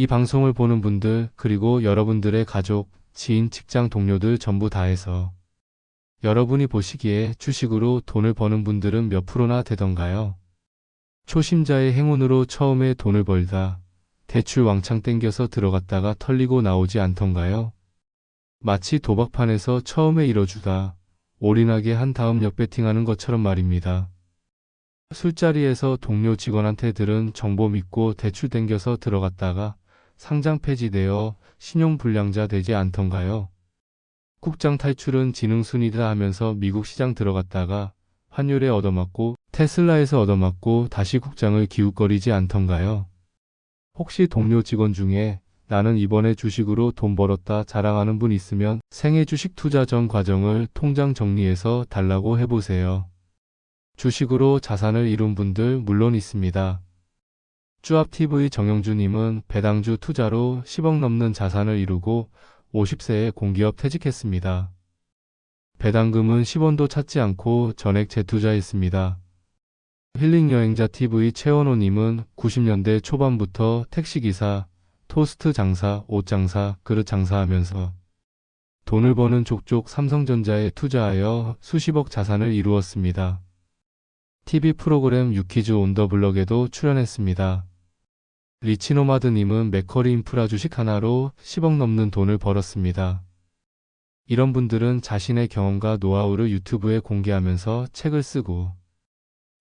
이 방송을 보는 분들, 그리고 여러분들의 가족, 지인, 직장 동료들 전부 다 해서 여러분이 보시기에 주식으로 돈을 버는 분들은 몇 프로나 되던가요? 초심자의 행운으로 처음에 돈을 벌다 대출 왕창 땡겨서 들어갔다가 털리고 나오지 않던가요? 마치 도박판에서 처음에 잃어주다 올인하게 한 다음 역배팅하는 것처럼 말입니다. 술자리에서 동료 직원한테 들은 정보 믿고 대출 땡겨서 들어갔다가 상장 폐지되어 신용불량자 되지 않던가요? 국장 탈출은 지능순이다 하면서 미국 시장 들어갔다가 환율에 얻어맞고 테슬라에서 얻어맞고 다시 국장을 기웃거리지 않던가요? 혹시 동료 직원 중에 나는 이번에 주식으로 돈 벌었다 자랑하는 분 있으면 생애 주식 투자 전 과정을 통장 정리해서 달라고 해보세요. 주식으로 자산을 이룬 분들 물론 있습니다. 쭈압TV 정영주님은 배당주 투자로 10억 넘는 자산을 이루고 50세에 공기업 퇴직했습니다. 배당금은 10원도 찾지 않고 전액 재투자했습니다. 힐링여행자TV 최원호님은 90년대 초반부터 택시기사, 토스트 장사, 옷 장사, 그릇 장사하면서 돈을 버는 족족 삼성전자에 투자하여 수십억 자산을 이루었습니다. TV 프로그램 유키즈 온더 블럭에도 출연했습니다. 리치노마드님은 맥커리 인프라 주식 하나로 10억 넘는 돈을 벌었습니다. 이런 분들은 자신의 경험과 노하우를 유튜브에 공개하면서 책을 쓰고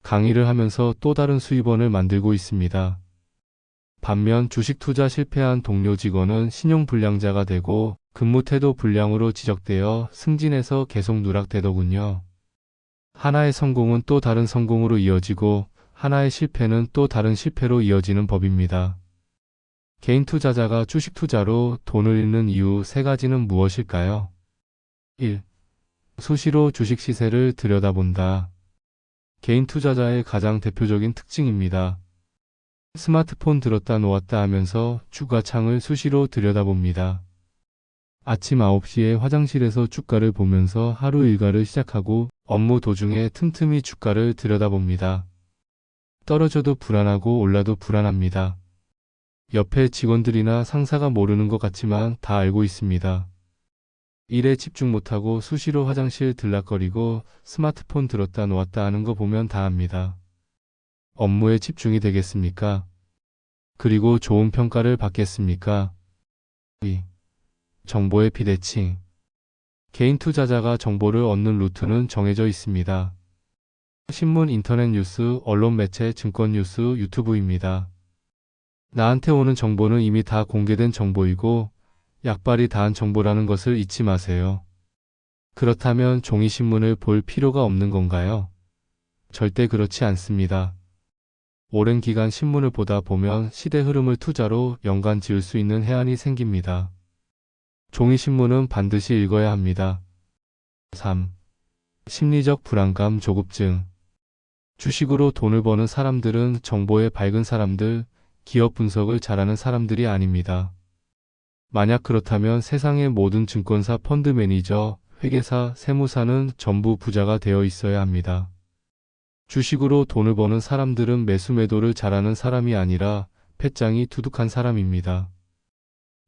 강의를 하면서 또 다른 수입원을 만들고 있습니다. 반면 주식 투자 실패한 동료 직원은 신용 불량자가 되고 근무 태도 불량으로 지적되어 승진해서 계속 누락되더군요. 하나의 성공은 또 다른 성공으로 이어지고 하나의 실패는 또 다른 실패로 이어지는 법입니다. 개인 투자자가 주식 투자로 돈을 잃는 이유 세 가지는 무엇일까요? 1. 수시로 주식 시세를 들여다본다. 개인 투자자의 가장 대표적인 특징입니다. 스마트폰 들었다 놓았다 하면서 주가 창을 수시로 들여다봅니다. 아침 9시에 화장실에서 주가를 보면서 하루 일과를 시작하고 업무 도중에 틈틈이 주가를 들여다봅니다. 떨어져도 불안하고 올라도 불안합니다. 옆에 직원들이나 상사가 모르는 것 같지만 다 알고 있습니다. 일에 집중 못하고 수시로 화장실 들락거리고 스마트폰 들었다 놓았다 하는 거 보면 다 압니다. 업무에 집중이 되겠습니까? 그리고 좋은 평가를 받겠습니까? 2. 정보의 비대칭. 개인 투자자가 정보를 얻는 루트는 정해져 있습니다. 신문, 인터넷 뉴스, 언론 매체, 증권 뉴스, 유튜브입니다. 나한테 오는 정보는 이미 다 공개된 정보이고 약발이 다한 정보라는 것을 잊지 마세요. 그렇다면 종이신문을 볼 필요가 없는 건가요? 절대 그렇지 않습니다. 오랜 기간 신문을 보다 보면 시대 흐름을 투자로 연관 지을 수 있는 해안이 생깁니다. 종이신문은 반드시 읽어야 합니다. 3. 심리적 불안감 조급증. 주식으로 돈을 버는 사람들은 정보에 밝은 사람들, 기업 분석을 잘하는 사람들이 아닙니다. 만약 그렇다면 세상의 모든 증권사 펀드 매니저, 회계사, 세무사는 전부 부자가 되어 있어야 합니다. 주식으로 돈을 버는 사람들은 매수 매도를 잘하는 사람이 아니라 패장이 두둑한 사람입니다.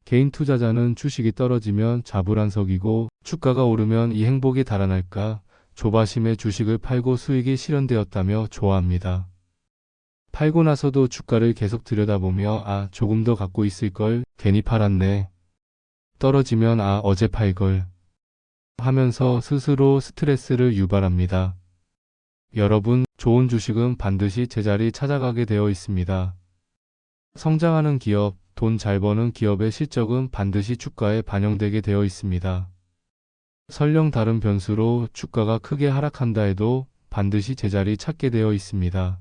개인 투자자는 주식이 떨어지면 자불안석이고 주가가 오르면 이 행복이 달아날까 조바심에 주식을 팔고 수익이 실현되었다며 좋아합니다. 팔고 나서도 주가를 계속 들여다보며 아 조금 더 갖고 있을 걸 괜히 팔았네. 떨어지면 아 어제 팔걸 하면서 스스로 스트레스를 유발합니다. 여러분 좋은 주식은 반드시 제자리 찾아가게 되어 있습니다. 성장하는 기업, 돈 잘 버는 기업의 실적은 반드시 주가에 반영되게 되어 있습니다. 설령 다른 변수로 주가가 크게 하락한다 해도 반드시 제자리 찾게 되어 있습니다.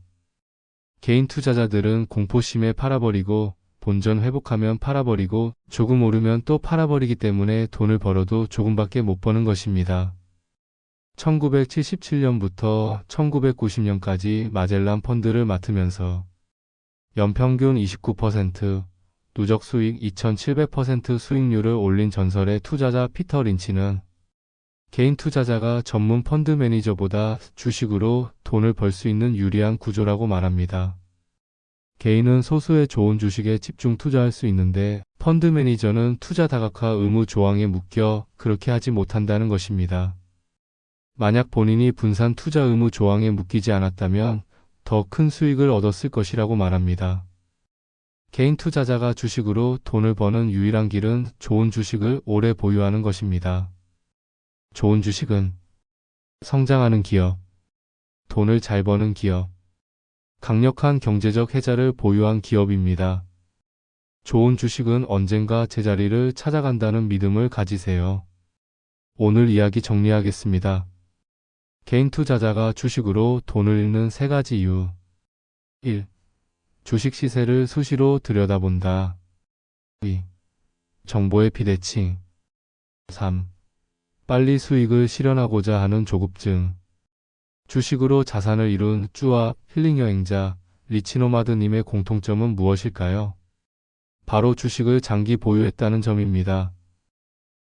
개인 투자자들은 공포심에 팔아버리고 본전 회복하면 팔아버리고 조금 오르면 또 팔아버리기 때문에 돈을 벌어도 조금밖에 못 버는 것입니다. 1977년부터 1990년까지 마젤란 펀드를 맡으면서 연평균 29%, 누적 수익 2700% 수익률을 올린 전설의 투자자 피터 린치는 개인 투자자가 전문 펀드 매니저보다 주식으로 돈을 벌 수 있는 유리한 구조라고 말합니다. 개인은 소수의 좋은 주식에 집중 투자할 수 있는데 펀드 매니저는 투자 다각화 의무 조항에 묶여 그렇게 하지 못한다는 것입니다. 만약 본인이 분산 투자 의무 조항에 묶이지 않았다면 더 큰 수익을 얻었을 것이라고 말합니다. 개인 투자자가 주식으로 돈을 버는 유일한 길은 좋은 주식을 오래 보유하는 것입니다. 좋은 주식은 성장하는 기업, 돈을 잘 버는 기업, 강력한 경제적 해자를 보유한 기업입니다. 좋은 주식은 언젠가 제자리를 찾아간다는 믿음을 가지세요. 오늘 이야기 정리하겠습니다. 개인 투자자가 주식으로 돈을 잃는 세 가지 이유. 1. 주식 시세를 수시로 들여다본다. 2. 정보의 비대칭. 3. 빨리 수익을 실현하고자 하는 조급증. 주식으로 자산을 이룬 쭈와 힐링 여행자 리치노마드님의 공통점은 무엇일까요? 바로 주식을 장기 보유했다는 점입니다.